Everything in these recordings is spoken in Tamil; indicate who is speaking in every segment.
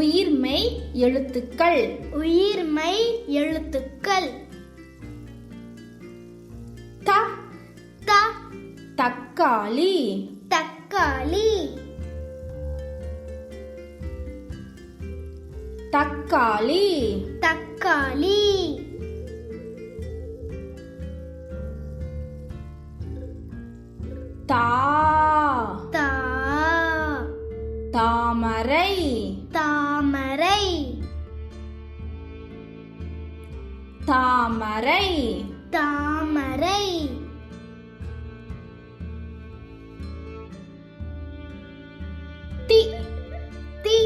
Speaker 1: உயிர்மெய் எழுத்துக்கள்.
Speaker 2: உயிர்மை எழுத்துக்கள்.
Speaker 1: த
Speaker 2: த
Speaker 1: தக்காளி.
Speaker 2: தக்காளி.
Speaker 1: தக்காளி.
Speaker 2: தக்காளி.
Speaker 1: தா. தாமரை.
Speaker 2: தாமரை.
Speaker 1: தாமரை. தி
Speaker 2: தி.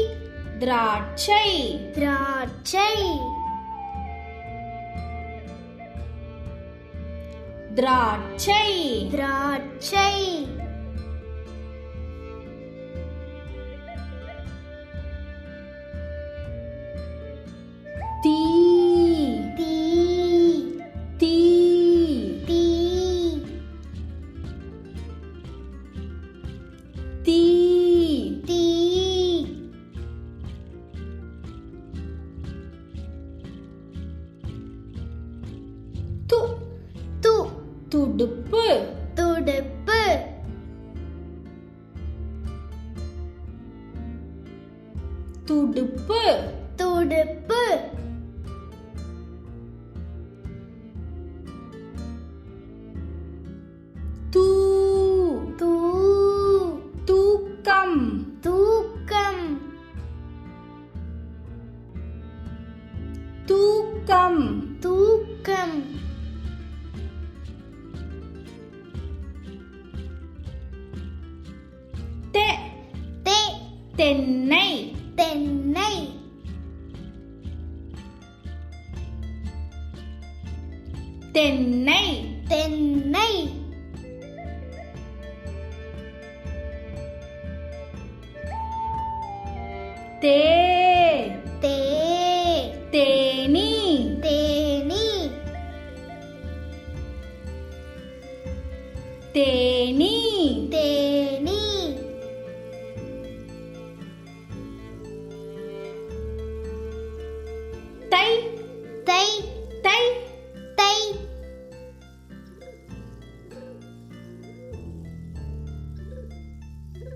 Speaker 1: திராட்சை.
Speaker 2: திராட்சை.
Speaker 1: திராட்சை.
Speaker 2: திராட்சை.
Speaker 1: துடுப்பு.
Speaker 2: துடுப்பு.
Speaker 1: தூ.
Speaker 2: தூ.
Speaker 1: தூக்கம்.
Speaker 2: தூக்கம்.
Speaker 1: தூக்கம்.
Speaker 2: தூக்கம்.
Speaker 1: தென்னை.
Speaker 2: தென்னை
Speaker 1: தென்னை
Speaker 2: தென்னை
Speaker 1: தே
Speaker 2: தே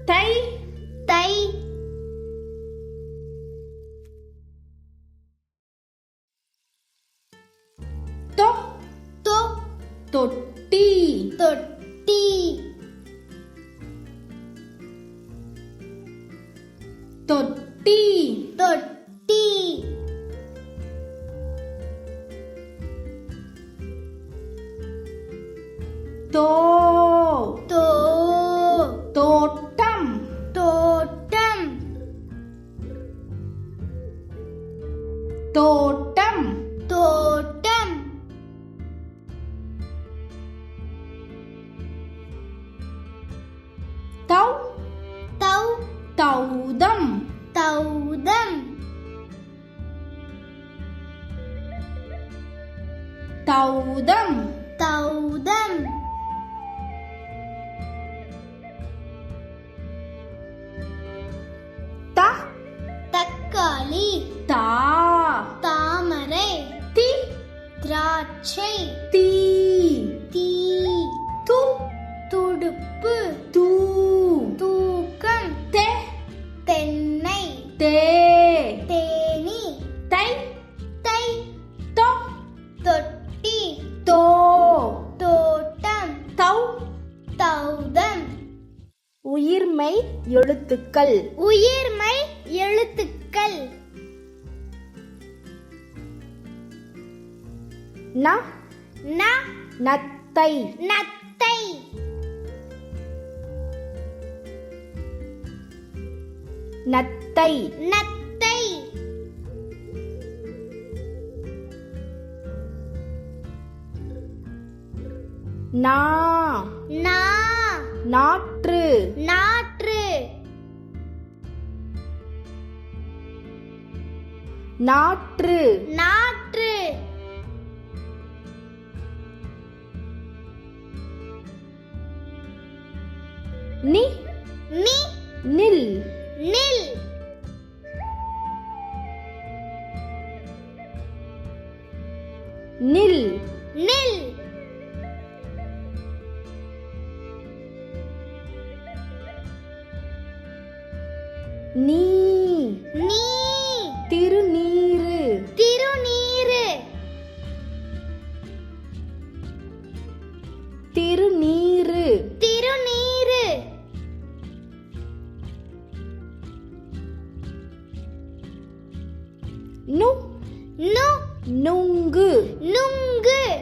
Speaker 1: தை
Speaker 2: தை
Speaker 1: தொ
Speaker 2: தொ
Speaker 1: தொட்டி
Speaker 2: தொட்டி
Speaker 1: தொட்டி
Speaker 2: தொட்டி
Speaker 1: தோ
Speaker 2: தோ
Speaker 1: தௌதம்.
Speaker 2: தௌதம்.
Speaker 1: தௌதம்.
Speaker 2: தௌதம்.
Speaker 1: ந
Speaker 2: ந
Speaker 1: நத்தை.
Speaker 2: நத்தை.
Speaker 1: நத்தை.
Speaker 2: நத்தை.
Speaker 1: நா.
Speaker 2: நா.
Speaker 1: நாற்று.
Speaker 2: நாற்று.
Speaker 1: நாற்று.
Speaker 2: நாற்று
Speaker 1: நீ.
Speaker 2: நீ.
Speaker 1: திருநீரு
Speaker 2: திருநீரு
Speaker 1: திருநீரு
Speaker 2: திருநீரு
Speaker 1: நு.
Speaker 2: நு.
Speaker 1: நுங்கு.
Speaker 2: நுங்கு.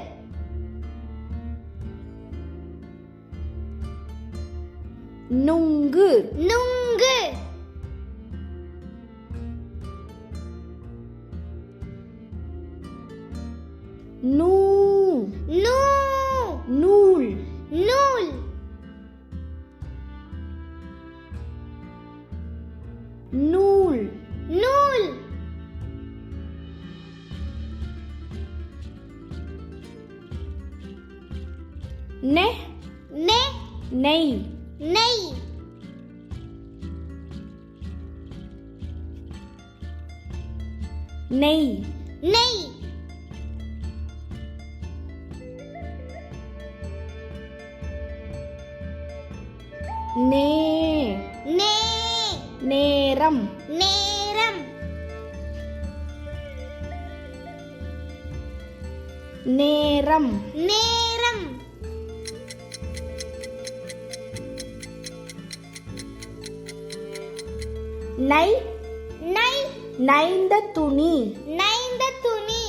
Speaker 1: நுங்கு.
Speaker 2: நுங்கு.
Speaker 1: நூல்
Speaker 2: நூல்
Speaker 1: நெ
Speaker 2: நெ
Speaker 1: நெய்
Speaker 2: நெய்
Speaker 1: நெய்
Speaker 2: நெய்
Speaker 1: நே
Speaker 2: நே
Speaker 1: நேரம்.
Speaker 2: நேரம்.
Speaker 1: நேரம்.
Speaker 2: நேரம்.
Speaker 1: நை.
Speaker 2: நை.
Speaker 1: நைந்த துணி.
Speaker 2: நைந்த துணி.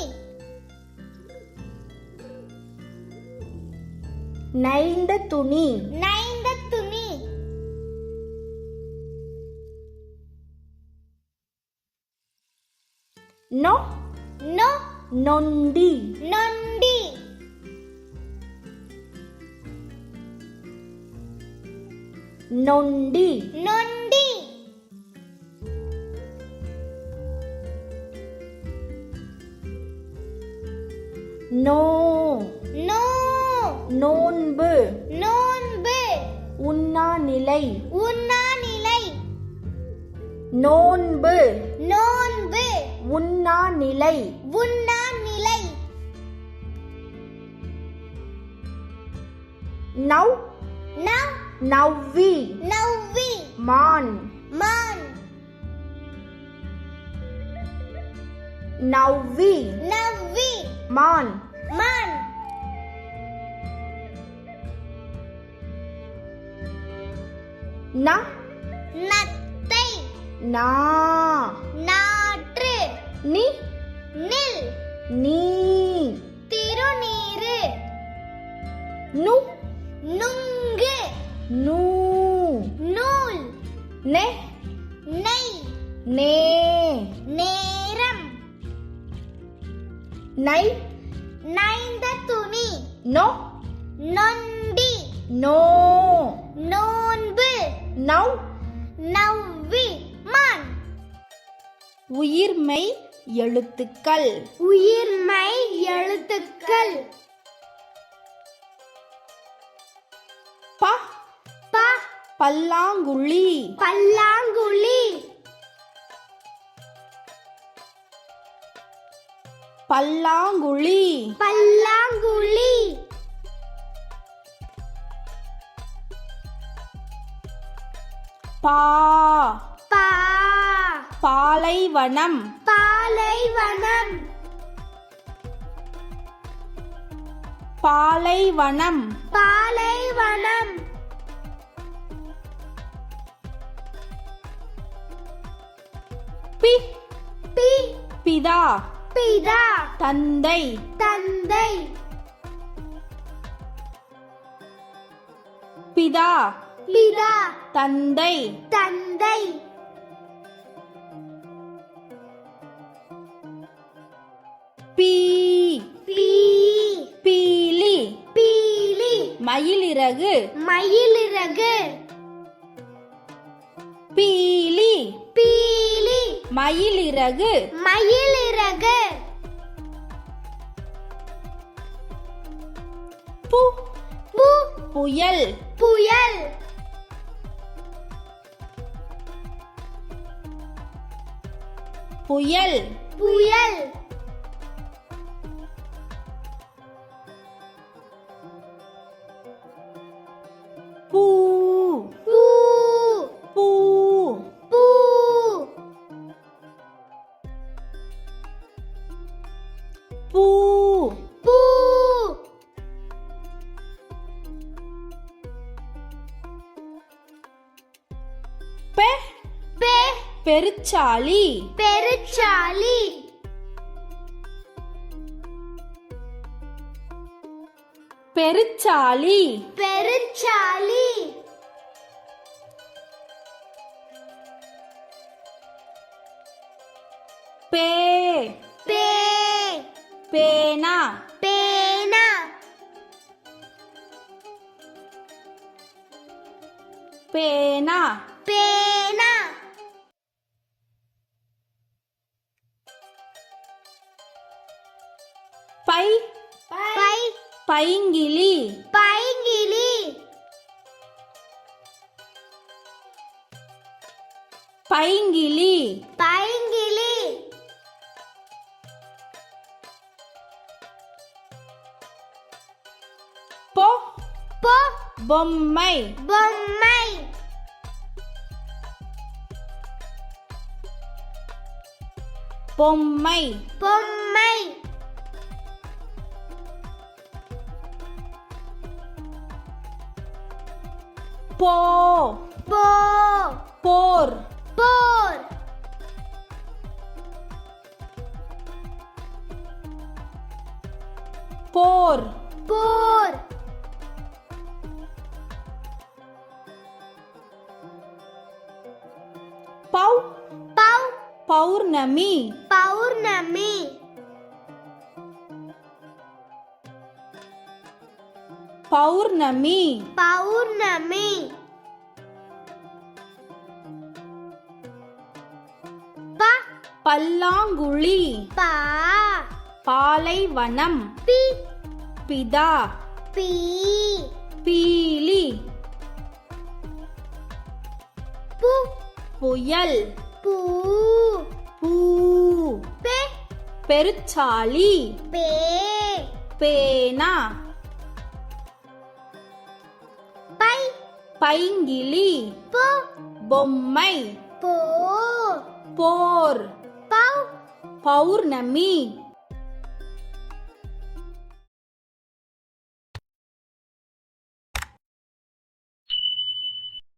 Speaker 1: நைந்த துணி.
Speaker 2: நைந்த
Speaker 1: நொ
Speaker 2: நோ
Speaker 1: நொண்டி.
Speaker 2: நொண்டி.
Speaker 1: நொண்டி.
Speaker 2: நொண்டி.
Speaker 1: நோ
Speaker 2: நோ.
Speaker 1: நோன்பு.
Speaker 2: நோன்பு.
Speaker 1: உண்ணாநிலை.
Speaker 2: உண்ணாநிலை.
Speaker 1: நோன்பு.
Speaker 2: நோன்பு
Speaker 1: உண்ணாநிலை
Speaker 2: உண்ணாநிலை
Speaker 1: நவ்
Speaker 2: நவ்
Speaker 1: நவ்வி
Speaker 2: நவ்வி
Speaker 1: மான்
Speaker 2: மான்
Speaker 1: நவ்வி
Speaker 2: நவ்வி
Speaker 1: மான்
Speaker 2: மான்
Speaker 1: ந
Speaker 2: நத்தை
Speaker 1: நா உயிர்மை எழுத்துக்கள்.
Speaker 2: உயிர்மை எழுத்துக்கள்.
Speaker 1: ப.
Speaker 2: ப.
Speaker 1: பல்லாங்குழி.
Speaker 2: பல்லாங்குழி.
Speaker 1: பல்லாங்குழி.
Speaker 2: பல்லாங்குழி.
Speaker 1: பா.
Speaker 2: பா.
Speaker 1: பாலைவனம்.
Speaker 2: பாலைவனம்.
Speaker 1: பாலைவனம்.
Speaker 2: பாலைவனம்.
Speaker 1: பி.
Speaker 2: பி.
Speaker 1: பிதா.
Speaker 2: பிதா.
Speaker 1: தந்தை.
Speaker 2: தந்தை.
Speaker 1: பிதா.
Speaker 2: பிதா.
Speaker 1: தந்தை.
Speaker 2: தந்தை.
Speaker 1: மயிலிறகு.
Speaker 2: மயிலிறகு.
Speaker 1: பீலி.
Speaker 2: பீலி.
Speaker 1: மயிலிறகு.
Speaker 2: மயிலிறகு.
Speaker 1: பு.
Speaker 2: பு.
Speaker 1: புயல்.
Speaker 2: புயல்.
Speaker 1: புயல்.
Speaker 2: புயல்.
Speaker 1: பெருச்சாளி
Speaker 2: பெருச்சாளி
Speaker 1: பெருச்சாளி
Speaker 2: பெருச்சாளி
Speaker 1: பே.
Speaker 2: பே.
Speaker 1: பேனா
Speaker 2: பேனா.
Speaker 1: பேனா.
Speaker 2: பேனா.
Speaker 1: பொ.
Speaker 2: பொ.
Speaker 1: பொம்மை.
Speaker 2: பொம்மை.
Speaker 1: பொம்மை.
Speaker 2: பொம்மை.
Speaker 1: போ.
Speaker 2: போ.
Speaker 1: போர்.
Speaker 2: போர்.
Speaker 1: போர். பௌர்ணமி.
Speaker 2: பௌர்ணமி. ப.
Speaker 1: பல்லாங்குழி.
Speaker 2: பா.
Speaker 1: பாலைவனம்.
Speaker 2: பி.
Speaker 1: பிதா.
Speaker 2: பி.
Speaker 1: பீலி.
Speaker 2: பு.
Speaker 1: புயல்.
Speaker 2: பூ.
Speaker 1: பூ.
Speaker 2: பெ.
Speaker 1: பெருச்சாளி
Speaker 2: பே.
Speaker 1: பேனா. பைங்கிளி பொம்மை. போர். பௌர்ணமி.